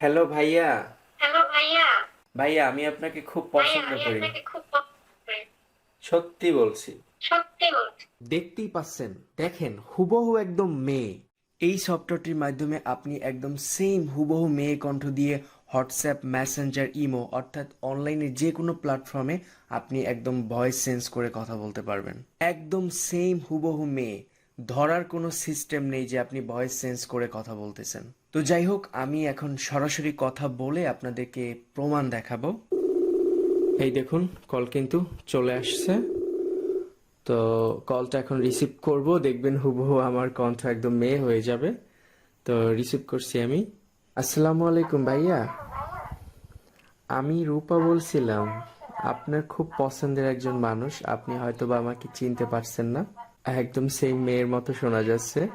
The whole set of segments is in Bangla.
হ্যালো ভাইয়া। হ্যালো ভাইয়া। ভাইয়া আমি আপনাকে খুব পছন্দ করি। সত্যি বলছি। সত্যি বলছি। দেখতেই পাচ্ছেন দেখেন হুবহু একদম মেয়ে। এই সফটওয়্যারটির মাধ্যমে আপনি একদম সেম হুবহু মেয়ে কণ্ঠ দিয়ে হোয়াটসঅ্যাপ মেসেঞ্জার ইমো অর্থাৎ অনলাইনে যে কোনো প্ল্যাটফর্মে আপনি একদম ভয়েস চেঞ্জ করে কথা বলতে পারবেন। একদম সেম হুবহু মেয়ে। ধরার কোনো সিস্টেম নেই যে আপনি ভয়েস চেঞ্জ করে কথা বলতেছেন। তো যাই হোক, আমি এখন সরাসরি কথা বলে আপনাদেরকে প্রমাণ দেখাবো। এই দেখুন কল কিন্তু চলে আসছে। তো কলটা এখন রিসিভ করব, দেখবেন হুবহু আমার কণ্ঠ একদম মেয়ে হয়ে যাবে। তো রিসিভ করছি আমি। আসসালামু আলাইকুম ভাইয়া। আমি রূপা বলছিলাম, আপনার খুব পছন্দের একজন মানুষ, আপনি হয়তো বা আমাকে চিনতে পারছেন না। একদম সেই মেয়ের মতো শোনা যাচ্ছে।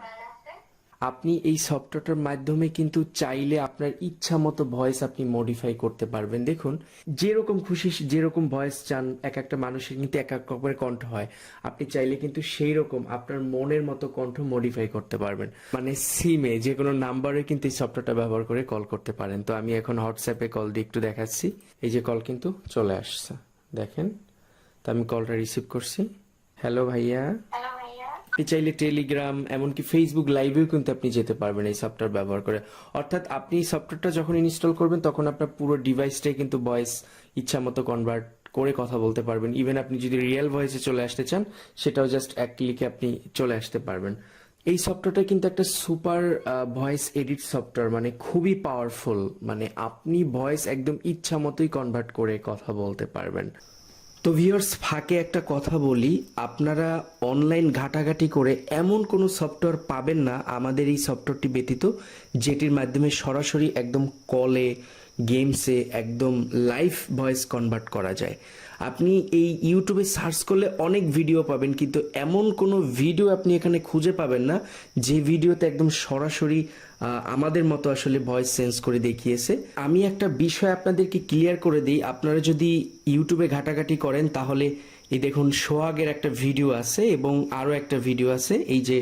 আপনি এই সফটওয়্যারটার মাধ্যমে কিন্তু চাইলে আপনার ইচ্ছা মতো ভয়েস আপনি মডিফাই করতে পারবেন। দেখুন, যেরকম খুশি, যেরকম ভয়েস চান, এক একটা মানুষের কিন্তু এক এক রকমের কণ্ঠ হয়। আপনি চাইলে কিন্তু সেই রকম আপনার মনের মতো কণ্ঠ মডিফাই করতে পারবেন। মানে সিমে যে কোনো নাম্বারে কিন্তু এই সফটওয়্যারটা ব্যবহার করে কল করতে পারেন। তো আমি এখন হোয়াটসঅ্যাপে কল দিয়ে একটু দেখাচ্ছি। এই যে কল কিন্তু চলে আসছে। দেখেন, তো আমি কলটা রিসিভ করছি। হ্যালো ভাইয়া। আপনি চাইলে টেলিগ্রাম এমনকি ফেসবুক লাইভেও কিন্তু আপনি যেতে পারবেন এই সফটওয়্যার ব্যবহার করে। অর্থাৎ আপনি এই সফটওয়্যারটা যখন ইনস্টল করবেন, তখন আপনার পুরো ডিভাইসটাই কিন্তু ভয়েস ইচ্ছা মতো কনভার্ট করে কথা বলতে পারবেন। ইভেন আপনি যদি রিয়েল ভয়েসে চলে আসতে চান, সেটাও জাস্ট এক ক্লিকে আপনি চলে আসতে পারবেন। এই সফটওয়্যারটা কিন্তু একটা সুপার ভয়েস এডিট সফটওয়্যার মানে খুবই পাওয়ারফুল মানে আপনি ভয়েস একদম ইচ্ছা মতোই কনভার্ট করে কথা বলতে পারবেন। তো ভিউয়ার্স ফাঁকে একটা কথা বলি, আপনারা অনলাইন ঘাটাঘাটি করে এমন কোনো সফটওয়্যার পাবেন না, আমাদের এই সফটওয়্যারটি ব্যতীত, যেটির মাধ্যমে সরাসরি একদম কলে গেমসে একদম লাইভ ভয়েস কনভার্ট করা যায়। আপনি এই ইউটিউবে সার্চ করলে অনেক ভিডিও পাবেন, কিন্তু এমন কোনো ভিডিও আপনি এখানে খুঁজে পাবেন না, যে ভিডিওতে একদম সরাসরি আমাদের মতো আসলে ভয়েস চেঞ্জ করে দেখিয়েছে। আমি একটা বিষয় আপনাদেরকে ক্লিয়ার করে দিই, আপনারা যদি ইউটিউবে ঘাটাঘাটি করেন, তাহলে এই দেখুন সোহাগের একটা ভিডিও আছে এবং আরও একটা ভিডিও আছে, এই যে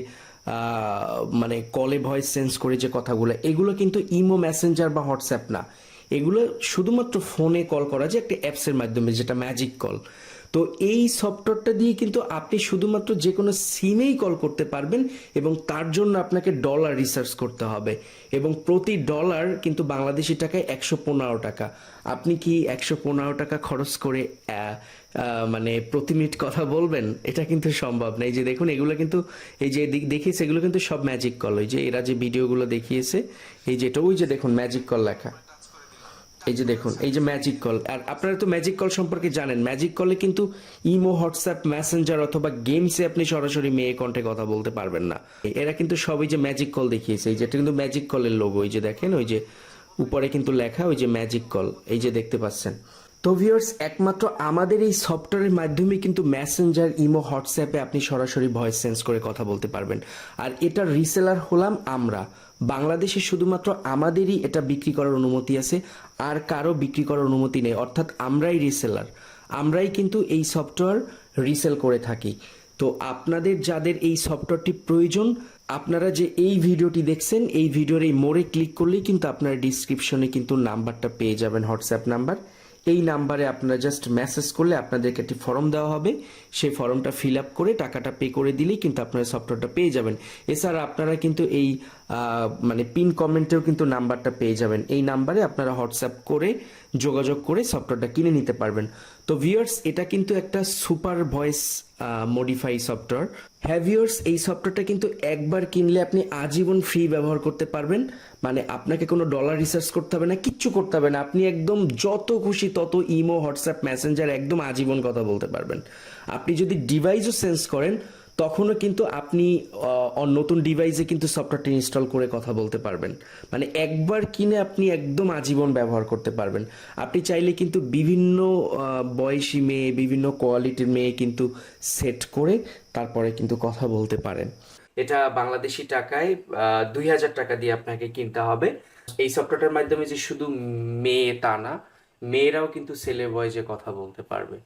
মানে কলে ভয়েস চেঞ্জ করে যে কথাগুলো, এগুলো কিন্তু ইমো মেসেঞ্জার বা হোয়াটসঅ্যাপ না। এগুলো শুধুমাত্র ফোনে কল করা যায় একটা অ্যাপসের মাধ্যমে, যেটা ম্যাজিক কল তো এই সফটওয়্যারটা দিয়ে কিন্তু আপনি শুধুমাত্র যে কোনো সিমেই কল করতে পারবেন এবং তার জন্য আপনাকে ডলার রিসার্চ করতে হবে। এবং প্রতি ডলার কিন্তু বাংলাদেশি টাকায় একশো পনেরো টাকা। আপনি কি একশো পনেরো টাকা খরচ করে মানে প্রতি মিনিট কথা বলবেন? এটা কিন্তু সম্ভব না। এই যে দেখুন, এগুলো কিন্তু, এই যে দেখ- দেখিয়েছে, এগুলো কিন্তু সব ম্যাজিক কল ওই যে এরা যে ভিডিওগুলো দেখিয়েছে, এই যেটা ওই যে দেখুন ম্যাজিক কল লেখা। এই যে দেখুন, এই যে ম্যাজিক কল আর আপনারা তো ম্যাজিক কল সম্পর্কে জানেন। ম্যাজিক কলে কিন্তু ইমো হোয়াটসঅ্যাপ মেসেঞ্জার অথবা গেমসে আপনি সরাসরি মেয়ে কণ্ঠে কথা বলতে পারবেন না। এরা কিন্তু সবই যে ম্যাজিক কল দেখিয়েছে, এই যেটা কিন্তু ম্যাজিক কলের লোগো ওই যে দেখেন, ওই যে উপরে কিন্তু লেখা ওই যে ম্যাজিক কল এই যে দেখতে পাচ্ছেন। তো ভিউয়ার্স একমাত্র আমাদের এই সফটওয়্যারের মাধ্যমে কিন্তু মেসেঞ্জার ইমো হোয়াটসঅ্যাপে আপনি সরাসরি ভয়েস সেন্স করে কথা বলতে পারবেন। আর এটার রিসেলার হলাম আমরা। বাংলাদেশে শুধুমাত্র আমাদেরই এটা বিক্রি করার অনুমতি আছে, আর কারও বিক্রি করার অনুমতি নেই। অর্থাৎ আমরাই রিসেলার আমরাই কিন্তু এই সফটওয়্যার রিসেল করে থাকি। তো আপনাদের যাদের এই সফটওয়্যারটি প্রয়োজন, আপনারা যে এই ভিডিওটি দেখছেন, এই ভিডিওর এই মোড়ে ক্লিক করলেই কিন্তু আপনার ডিসক্রিপশনে কিন্তু নাম্বারটা পেয়ে যাবেন হোয়াটসঅ্যাপ নাম্বার এই নাম্বারে আপনারা জাস্ট মেসেজ করলে আপনাদেরকে একটি ফর্ম দেওয়া হবে। সেই ফর্মটা ফিল আপ করে টাকাটা পে করে দিলেই কিন্তু আপনারা সফটওয়্যারটা পেয়ে যাবেন। এছাড়া আপনারা কিন্তু এই মানে পিন কমেন্টেও কিন্তু নাম্বারটা পেয়ে যাবেন। এই নাম্বারে আপনারা হোয়াটসঅ্যাপ করে যোগাযোগ করে সফটওয়্যারটা কিনে নিতে পারবেন। তো ভিউয়ার্স এটা কিন্তু একটা সুপার ভয়েস মডিফাই সফটওয়্যার হ্যাঁ ভিউয়ার্স এই সফটওয়্যারটা কিন্তু একবার কিনলে আপনি আজীবন ফ্রি ব্যবহার করতে পারবেন। মানে আপনাকে কোনো ডলার রিসার্চ করতে হবে না, কিচ্ছু করতে হবে না। আপনি একদম যত খুশি তত ইমো হোয়াটসঅ্যাপ মেসেঞ্জার একদম আজীবন কথা বলতে পারবেন। আপনি যদি ডিভাইসও সেন্স করেন তখনও কিন্তু আপনি নতুন ডিভাইসে কিন্তু সফটওয়্যারটি ইনস্টল করে কথা বলতে পারবেন। মানে একবার কিনে আপনি একদম আজীবন ব্যবহার করতে পারবেন। আপনি চাইলে কিন্তু বিভিন্ন বয়সী মেয়ে, বিভিন্ন কোয়ালিটির মেয়ে কিন্তু সেট করে তারপরে কিন্তু কথা বলতে পারেন। এটা বাংলাদেশি টাকায় দুই হাজার টাকা দিয়ে আপনাকে কিনতে হবে। এই সফটওয়্যারটার মাধ্যমে যে শুধু মেয়ে তা না, মেয়েরাও কিন্তু ছেলে বয়সে কথা বলতে পারবে।